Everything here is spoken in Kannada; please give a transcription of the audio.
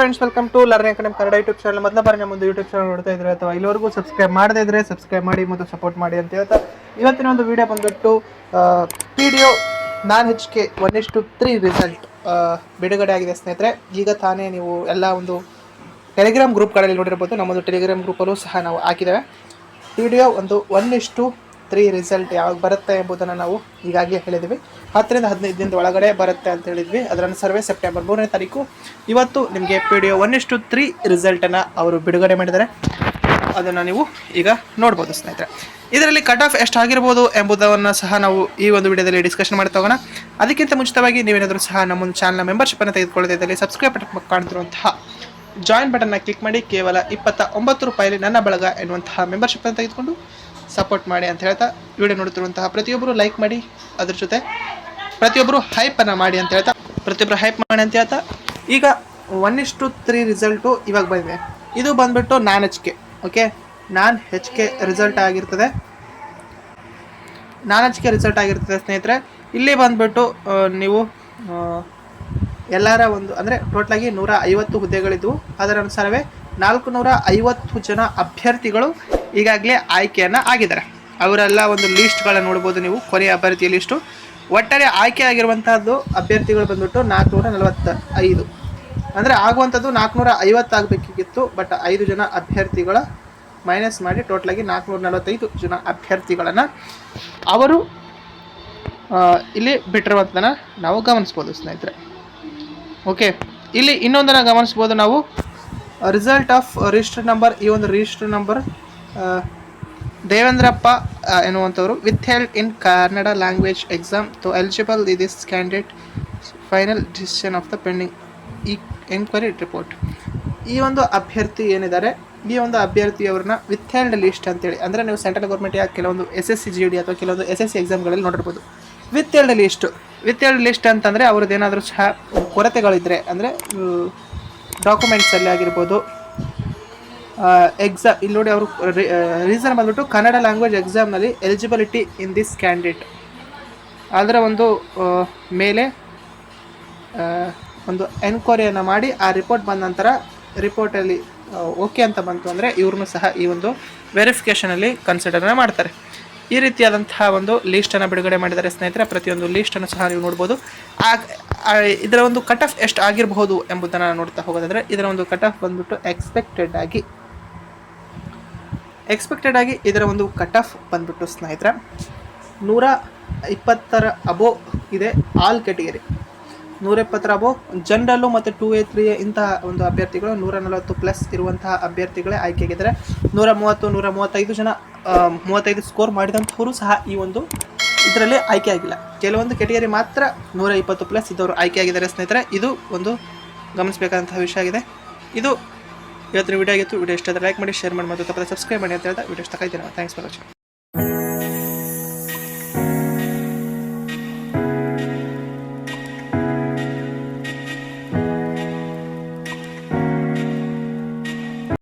Friends welcome to learning academy Kannada YouTube channel ಮೊದಲ ಬಾರಿ ನಮ್ಮ ಒಂದು ಯೂಟ್ಯೂಬ್ ಚಾನಲ್ ನೋಡ್ತಾ ಇದ್ರೆ ಅಥವಾ ಇಲ್ಲಿವರೆಗೂ ಸಬ್ಸ್ಕ್ರೈಬ್ ಮಾಡದೇ ಇದ್ರೆ ಸಬ್ಸ್ಕ್ರೈಬ್ ಮಾಡಿ ಮತ್ತು ಸಪೋರ್ಟ್ ಮಾಡಿ ಅಂತ ಹೇಳ್ತಾ ಇವತ್ತಿನ ಒಂದು ವಿಡಿಯೋ ಬಂದ್ಬಿಟ್ಟು P D O non H K one is to three result ಬಿಡುಗಡೆ ಆಗಿದೆ ಸ್ನೇಹಿತರೆ. ಈಗ ತಾನೇ ನೀವು ಎಲ್ಲ ಒಂದು ಟೆಲಿಗ್ರಾಮ್ ಗ್ರೂಪ್ಗಳಲ್ಲಿ ನೋಡಿರ್ಬೋದು. ನಮ್ಮದು ಟೆಲಿಗ್ರಾಮ್ ಗ್ರೂಪಲ್ಲೂ ಸಹ ನಾವು ಹಾಕಿದ್ದೇವೆ. ಪಿ ಡಿ ಒ ಒಂದು ಒನ್ ಇಷ್ಟು ತ್ರೀ ರಿಸಲ್ಟ್ ಯಾವಾಗ ಬರುತ್ತೆ ಎಂಬುದನ್ನು ನಾವು ಈಗಾಗಲೇ ಹೇಳಿದ್ವಿ. ಹತ್ತರಿಂದ ಹದಿನೈದು ದಿನದ ಒಳಗಡೆ ಬರುತ್ತೆ ಅಂತ ಹೇಳಿದ್ವಿ. ಅದರ ಸರ್ವೆ ಸೆಪ್ಟೆಂಬರ್ ಮೂರನೇ ತಾರೀಕು. ಇವತ್ತು ನಿಮಗೆ ಪಿ ಡಿ ಒ ಒನ್ ಇಷ್ಟು ತ್ರೀ ರಿಸಲ್ಟನ್ನು ಅವರು ಬಿಡುಗಡೆ ಮಾಡಿದ್ದಾರೆ. ಅದನ್ನು ನೀವು ಈಗ ನೋಡ್ಬೋದು ಸ್ನೇಹಿತರೆ. ಇದರಲ್ಲಿ ಕಟ್ ಆಫ್ ಎಷ್ಟು ಆಗಿರ್ಬೋದು ಎಂಬುದನ್ನು ಸಹ ನಾವು ಈ ಒಂದು ವಿಡಿಯೋದಲ್ಲಿ ಡಿಸ್ಕಷನ್ ಮಾಡ್ತಾ ಹೋಗೋಣ. ಅದಕ್ಕಿಂತ ಮುಂಚಿತವಾಗಿ ನೀವೇನಾದರೂ ಸಹ ನಮ್ಮೊಂದು ಚಾನಲ್ನ ಮೆಂಬರ್ಶಿಪ್ಪನ್ನು ತೆಗೆದುಕೊಳ್ಳದೇ ಇದ್ದಲ್ಲಿ ಸಬ್ಸ್ಕ್ರೈಬ್ ಬಟನ್ ಕಾಣ್ತಿರುವಂತಹ ಜಾಯಿನ್ ಬಟನ್ನ ಕ್ಲಿಕ್ ಮಾಡಿ ಕೇವಲ ಇಪ್ಪತ್ತ ಒಂಬತ್ತು ರೂಪಾಯಿಲಿ ನನ್ನ ಬಳಗ ಎನ್ನುವಂತಹ ಮೆಂಬರ್ಶಿಪ್ಪನ್ನು ತೆಗೆದುಕೊಂಡು ಸಪೋರ್ಟ್ ಮಾಡಿ ಅಂತ ಹೇಳ್ತಾ ವಿಡಿಯೋ ನೋಡುತ್ತಿರುವಂತಹ ಪ್ರತಿಯೊಬ್ಬರು ಲೈಕ್ ಮಾಡಿ, ಅದ್ರ ಜೊತೆ ಪ್ರತಿಯೊಬ್ಬರು ಹೈಪನ್ನು ಮಾಡಿ ಅಂತ ಹೇಳ್ತಾ ಪ್ರತಿಯೊಬ್ಬರು ಹೈಪ್ ಮಾಡಿ ಅಂತ ಹೇಳ್ತಾ ಈಗ ಒನ್ ಇಷ್ಟು ತ್ರೀ ರಿಸಲ್ಟು ಇವಾಗ ಬಂದಿದೆ. ಇದು ಬಂದ್ಬಿಟ್ಟು non H K okay non H K result ಆಗಿರ್ತದೆ. ನಾನ್ ಎಚ್ ಕೆ ರಿಸಲ್ಟ್ ಆಗಿರ್ತದೆ ಸ್ನೇಹಿತರೆ. ಇಲ್ಲಿ ಬಂದ್ಬಿಟ್ಟು ನೀವು ಎಲ್ಲರ ಒಂದು, ಅಂದರೆ ಟೋಟಲಾಗಿ ನೂರ ಐವತ್ತು ಹುದ್ದೆಗಳಿದ್ದವು ಅದರ ಅನುಸಾರವೇ ನಾಲ್ಕು ನೂರ ಐವತ್ತು ಜನ ಅಭ್ಯರ್ಥಿಗಳು ಈಗಾಗಲೇ ಆಯ್ಕೆಯನ್ನು ಆಗಿದ್ದಾರೆ. ಅವರೆಲ್ಲ ಒಂದು ಲೀಸ್ಟ್ಗಳನ್ನ ನೋಡ್ಬೋದು ನೀವು, ಕೊನೆಯ ಅಭ್ಯರ್ಥಿಯ ಲಿಸ್ಟು ಒಟ್ಟಾರೆ ಆಯ್ಕೆ ಆಗಿರುವಂತಹದ್ದು ಅಭ್ಯರ್ಥಿಗಳು ಬಂದ್ಬಿಟ್ಟು ನಾಲ್ಕುನೂರ ನಲವತ್ತ ಐದು ಅಂದರೆ ಆಗುವಂಥದ್ದು ನಾಲ್ಕುನೂರ ಐವತ್ತು ಆಗಬೇಕಿತ್ತು ಬಟ್ ಐದು ಜನ ಅಭ್ಯರ್ಥಿಗಳ ಮೈನಸ್ ಮಾಡಿ ಟೋಟಲಾಗಿ ನಾಲ್ಕುನೂರ ನಲವತ್ತೈದು ಜನ ಅಭ್ಯರ್ಥಿಗಳನ್ನು ಅವರು ಇಲ್ಲಿ ಬಿಟ್ಟಿರುವಂಥದ್ದನ್ನು ನಾವು ಗಮನಿಸ್ಬೋದು ಸ್ನೇಹಿತರೆ. ಓಕೆ ಇಲ್ಲಿ ಇನ್ನೊಂದನ್ನು ಗಮನಿಸ್ಬೋದು ನಾವು. ರಿಸಲ್ಟ್ ಆಫ್ ರಿಜಿಸ್ಟರ್ ನಂಬರ್ ಈ ಒಂದು register number Devendrappa ಎನ್ನುವಂಥವರು withheld in Kannada language exam to eligible this candidate final decision of the pending ಈ ಎನ್ಕ್ವೈರಿ ರಿಪೋರ್ಟ್ ಈ ಒಂದು ಅಭ್ಯರ್ಥಿ ಏನಿದ್ದಾರೆ, ಈ ಒಂದು ಅಭ್ಯರ್ಥಿಯವ್ರನ್ನ ವಿತ್ ಹೆಲ್ಡ್ ಲಿಸ್ಟ್ ಅಂತೇಳಿ, ಅಂದರೆ ನೀವು ಸೆಂಟ್ರಲ್ ಗೌರ್ಮೆಂಟ್ ಕೆಲವೊಂದು S S C G D ಅಥವಾ ಕೆಲವೊಂದು ಎಸ್ ಎಸ್ ಸಿ ಎಕ್ಸಾಮ್ಗಳಲ್ಲಿ ನೋಡಿರ್ಬೋದು. Withheld list withheld list ಅಂತಂದರೆ ಅವ್ರದ್ದು ಏನಾದರೂ ಸಹ ಕೊರತೆಗಳಿದ್ದರೆ ಅಂದರೆ ಡಾಕ್ಯುಮೆಂಟ್ಸಲ್ಲಿ ಆಗಿರ್ಬೋದು ಎಕ್ಸಾಮ್ ಇಲ್ಲಿ ನೋಡಿ ಅವರು ರೀಸನ್ ಬಂದ್ಬಿಟ್ಟು ಕನ್ನಡ ಲ್ಯಾಂಗ್ವೇಜ್ ಎಕ್ಸಾಮ್ನಲ್ಲಿ ಎಲಿಜಿಬಿಲಿಟಿ ಇನ್ ದಿಸ್ ಕ್ಯಾಂಡಿಡೇಟ್ ಅದರ ಒಂದು ಮೇಲೆ ಒಂದು ಎನ್ಕ್ವೈರಿಯನ್ನು ಮಾಡಿ ಆ ರಿಪೋರ್ಟ್ ಬಂದ ನಂತರ ರಿಪೋರ್ಟಲ್ಲಿ ಓಕೆ ಅಂತ ಬಂತು ಅಂದರೆ ಇವ್ರನ್ನೂ ಸಹ ಈ ಒಂದು ವೆರಿಫಿಕೇಷನಲ್ಲಿ ಕನ್ಸಿಡರ್ನ ಮಾಡ್ತಾರೆ. ಈ ರೀತಿಯಾದಂತಹ ಒಂದು ಲೀಸ್ಟನ್ನು ಬಿಡುಗಡೆ ಮಾಡಿದ್ದಾರೆ ಸ್ನೇಹಿತರೆ. ಪ್ರತಿಯೊಂದು ಲೀಸ್ಟನ್ನು ಸಹ ನೀವು ನೋಡ್ಬೋದು. ಆ, ಇದರ ಒಂದು ಕಟ್ ಆಫ್ ಎಷ್ಟು ಆಗಿರಬಹುದು ಎಂಬುದನ್ನು ನೋಡ್ತಾ ಹೋಗೋದಾದರೆ ಇದರ ಒಂದು ಕಟ್ ಆಫ್ ಬಂದ್ಬಿಟ್ಟು ಎಕ್ಸ್ಪೆಕ್ಟೆಡ್ ಆಗಿ ಎಕ್ಸ್ಪೆಕ್ಟೆಡ್ ಆಗಿ ಇದರ ಒಂದು ಕಟ್ ಆಫ್ ಬಂದ್ಬಿಟ್ಟು ಸ್ನೇಹಿತರೆ, ನೂರ ಇಪ್ಪತ್ತರ ಅಬೋ ಇದೆ ಆಲ್ ಕ್ಯಾಟಗರಿ ನೂರ ಇಪ್ಪತ್ತರ ಅಬೋ ಜನರಲ್ಲು ಮತ್ತು ಟೂ ಎ ತ್ರೀ ಇಂತಹ ಒಂದು ಅಭ್ಯರ್ಥಿಗಳು ನೂರ ನಲವತ್ತು ಪ್ಲಸ್ ಇರುವಂತಹ ಅಭ್ಯರ್ಥಿಗಳೇ ಆಯ್ಕೆಯಾಗಿದ್ದಾರೆ. ನೂರ ಮೂವತ್ತು, ನೂರ ಮೂವತ್ತೈದು ಜನ ಮೂವತ್ತೈದು ಸ್ಕೋರ್ ಮಾಡಿದಂಥವರು ಸಹ ಈ ಒಂದು ಇದರಲ್ಲಿ ಆಯ್ಕೆ ಆಗಿಲ್ಲ ಕೆಲವೊಂದು ಕೆಟಗರಿ ಮಾತ್ರ ನೂರ ಇಪ್ಪತ್ತು ಪ್ಲಸ್ ಇದ್ದವರು ಆಯ್ಕೆಯಾಗಿದ್ದಾರೆ ಸ್ನೇಹಿತರೆ. ಇದು ಒಂದು ಗಮನಿಸಬೇಕಾದಂತಹ ವಿಷಯ ಆಗಿದೆ. ಇದು ಇವತ್ತಿನ ವಿಡಿಯೋ ಆಗಿತ್ತು. ವಿಡಿಯೋ ಇಷ್ಟ ಲೈಕ್ ಮಾಡಿ ಶೇರ್ ಮಾಡಿ, ಮತ್ತು ತಪ್ಪದೆ ಸಬ್ಸ್ಕ್ರೈಬ್ ಮಾಡಿ ಅಂತ ಹೇಳ್ತಾ ವಿಡಿಯೋ ಆಯ್ತು ಥ್ಯಾಂಕ್ಸ್ ಫಾರ್ ವಾಚಿಂಗ್